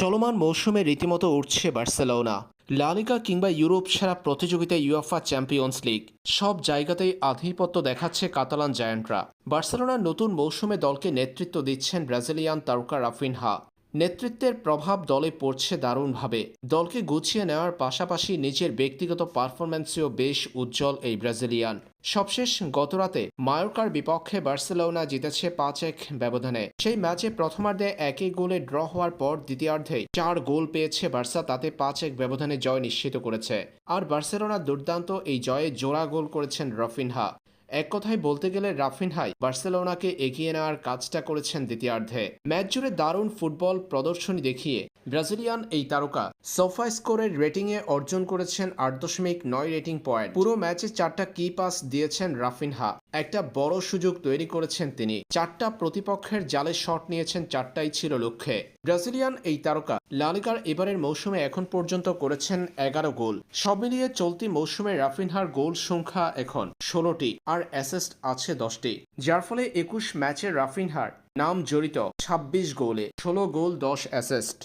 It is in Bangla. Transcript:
চলমান মৌসুমে রীতিমতো উঠছে বার্সেলোনা। লালিকা কিংবা ইউরোপ সেরা প্রতিযোগিতায় ইউএফা চ্যাম্পিয়ন্স লিগ। সব জায়গাতেই আধিপত্য দেখাচ্ছে কাতালান জায়ান্টরা। বার্সেলোনার নতুন মৌসুমে দলকে নেতৃত্ব দিচ্ছেন ব্রাজিলিয়ান তারকা রাফিনহা। নেতৃত্বের প্রভাব দলে পড়ছে দারুণভাবে। দলকে গুছিয়ে নেওয়ার পাশাপাশি নিজের ব্যক্তিগত পারফরম্যান্সেও বেশ উজ্জ্বল এই ব্রাজিলিয়ান। সবশেষ গতরাতে মায়োরকার বিপক্ষে বার্সেলোনা জিতেছে পাঁচ এক ব্যবধানে। সেই ম্যাচে প্রথমার্ধে একই গোলে ড্র হওয়ার পর দ্বিতীয়ার্ধে চার গোল পেয়েছে বার্সা, তাতে পাঁচ এক ব্যবধানে জয় নিশ্চিত করেছে। আর বার্সেলোনা দুর্দান্ত এই জয়ে জোড়া গোল করেছেন রফিনহা। এক কথায় বলতে গেলে রাফিনহাই বার্সেলোনাকে এগিয়ে নেওয়ার কাজটা করেছেন দ্বিতীয়ার্ধে। ম্যাচ জুড়ে দারুণ ফুটবল প্রদর্শনী দেখিয়ে ব্রাজিলিয়ান এই তারকা সোফা স্কোরের রেটিংয়ে অর্জন করেছেন আট দশমিক নয় রেটিং পয়েন্ট। পুরো ম্যাচে চারটা কি পাস দিয়েছেন রাফিনহা। একটা বড় সুযোগ তৈরি করেছেন তিনি। চারটা প্রতিপক্ষের জালে শট নিয়েছেন চারটাই ছিল লক্ষ্যে। ব্রাজিলিয়ান এই তারকা লালিকার এবারের মৌসুমে এখন পর্যন্ত করেছেন এগারো গোল। সব মিলিয়ে চলতি মৌসুমে রাফিনহার গোল সংখ্যা এখন ষোলোটি আর অ্যাসেস্ট আছে দশটি। যার ফলে একুশ ম্যাচে রাফিনহার নাম জড়িত ২৬ গোলে ষোলো গোল, দশ অ্যাসিস্ট।